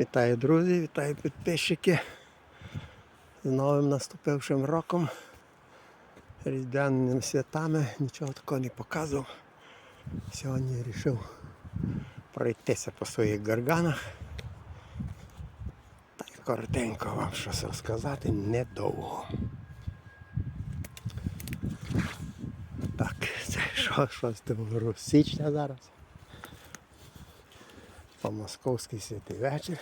Вітаю друзі, вітаю підписчики. З новим наступившим роком. Різдвяними святами нічого такого не показував. Сьогодні вирішив пройтися по своїх гарганах. Та й коротенько вам щось розказати недовго. Так, це що, 6 січня зараз. По московський святий вечір.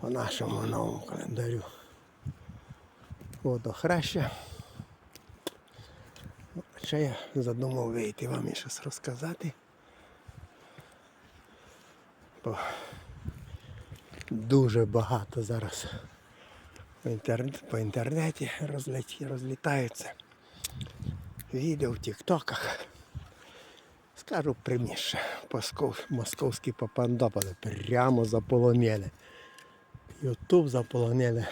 По нашому новому календарю. Водохреща. Ще я задумав вийти вам і щось розказати. Бо дуже багато зараз по інтернеті розлітаються відео в тіктоках. Скажу Пасков, московські попандопали прямо заполонили. Ютуб заполонили.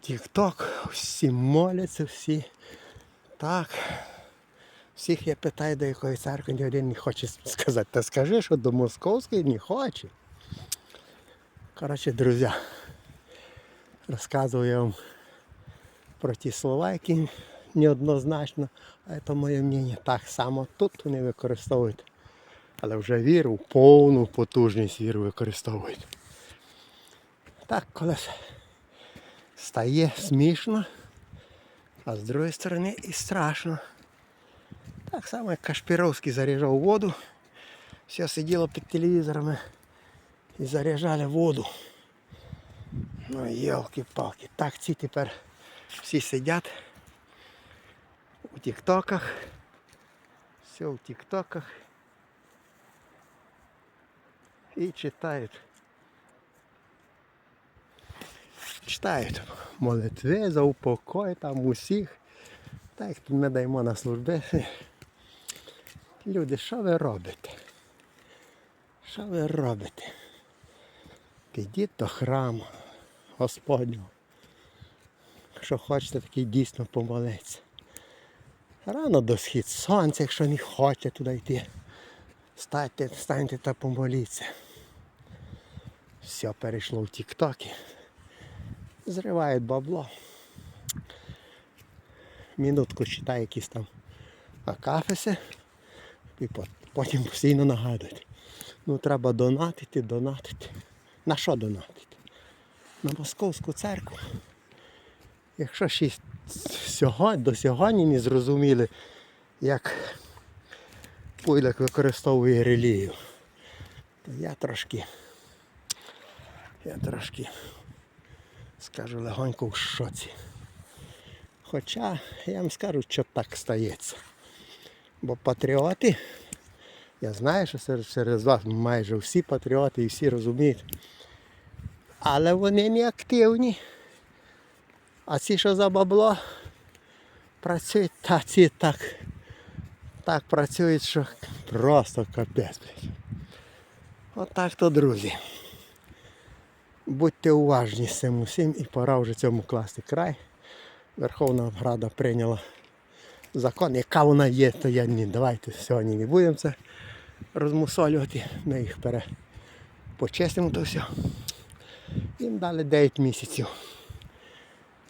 Тікток, всі моляться, всі. Так. Всіх я питаю, до якої церкви ні один не хоче сказати. Та скажи, що до московської не хоче. Коротше, друзі, розказую вам про ті слова, які неоднозначно, це моє мнення. Так само тут вони використовують. Але вже віру, повну потужність віру використовують. Так, коли стає смішно, а з другої сторони і страшно. Так само, як Кашпіровський заряджав воду, все сиділо під телевізорами і заряджали воду. Ну, йолки-палки. Так ці тепер всі сидять у тіктоках. Все у тіктоках. І читають. Читають молитви за упокой там усіх. Так ми даємо на служби. Люди, що ви робите? Що ви робите? Підіть до храму Господнього. Якщо хочете, такий дійсно помолитися. Рано до схід сонця, якщо не хочете туди йти. Станьте, станьте та помоліться. Все перейшло в тіктоки. Зривають бабло. Минутку читає якісь там акафиси і потім постійно нагадують. Ну треба донатити, донатити. На що донатити? На московську церкву. Якщо ще сьогодні, до сьогодні не зрозуміли, як Пуйлик використовує релігію, то я трошки, я трошки, скажу легонько в шоці. Хоча я вам скажу, що так стається. Бо патріоти, я знаю, що серед, серед вас майже всі патріоти і всі розуміють. Але вони не активні. А ці, що за бабло, працюють, та ці так, так працюють, що просто капець. Отак то, друзі. Будьте уважні з цим усім і пора вже цьому класти край. Верховна Рада прийняла закон, яка вона є, то я не давайте сьогодні не будемо це розмусолювати. Ми їх пере почистимо то все. Їм дали 9 місяців.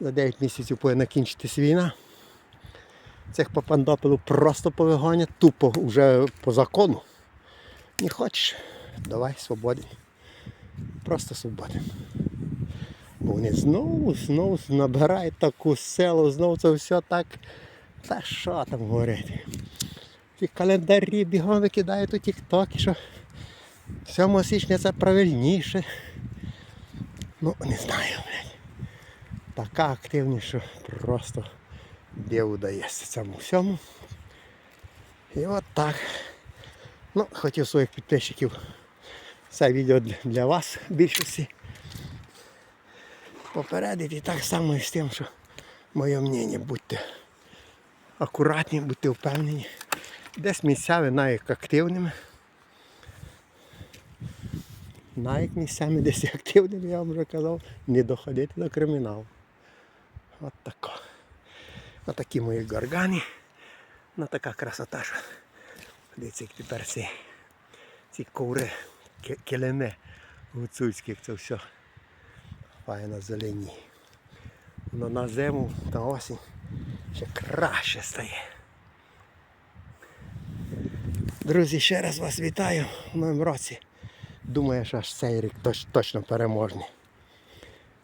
За 9 місяців повинна кінчитись війна. Цих попандопилів просто повигонять, тупо вже по закону. Не хочеш, давай свободен. Просто свободен. Бо вони знову, знову набирають таку селу, знову це все так. Та що там говорити? Ті календарі бігом викидають у тіктоки, що 7 січня це правильніше. Ну, не знаю, блядь. Така активність, що просто диву дається цьому всьому. І от так. Ну, хотів своїх підписчиків це відео для- вас більшості попередити так само і з тим, що моє мнення, будьте акуратні, будьте впевнені. Десь місцями навіть активними. Навіть місцями десь активними, я вам вже казав, не доходити до криміналу. От тако. Отакі мої горгани. Ну така красота. що. Дивіться, тепер ці, ці килими гуцульські, як це все файно зелені. Ну на зиму та осінь ще краще стає. Друзі, ще раз вас вітаю в новому році. Думаю, що аж цей рік точ- точно переможний.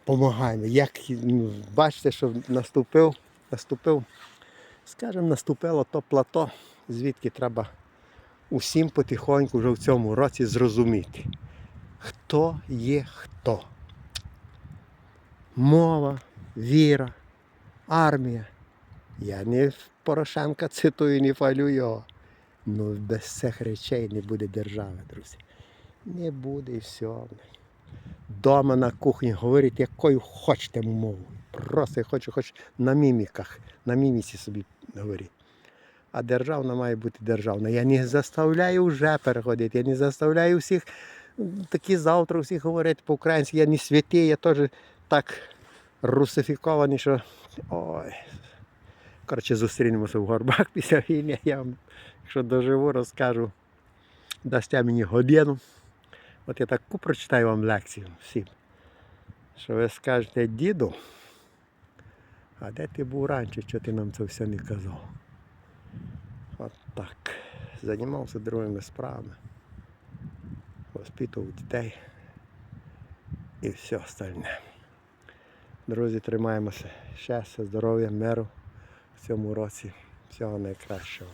Помагаємо. Як ну, бачите, що наступив, наступив, скажімо, наступило то плато, звідки треба усім потихоньку вже в цьому році зрозуміти, хто є хто. Мова, віра, армія. Я не Порошенка цитую, не фалю його. Ну, без цих речей не буде держави, друзі. Не буде і все. Дома на кухні говорить, якою хочете мовою. Просто я хочу, хоч на міміках, на міміці собі говоріть. А державна має бути державна. Я не заставляю вже переходити, я не заставляю всіх такі завтра всіх говорити по-українськи. Я не святий, я теж так русифікований, що. Ой. Коротше, зустрінемося в горбах після війни. Я вам, якщо доживу, розкажу. Дасте мені годину. От я таку прочитаю вам лекцію всім. Що ви скажете, діду, а де ти був раніше, що ти нам це все не казав? От так. Займався другими справами. Воспитував дітей і все остальне. Друзі, тримаємося. Щастя, здоров'я, миру в цьому році. Всього найкращого.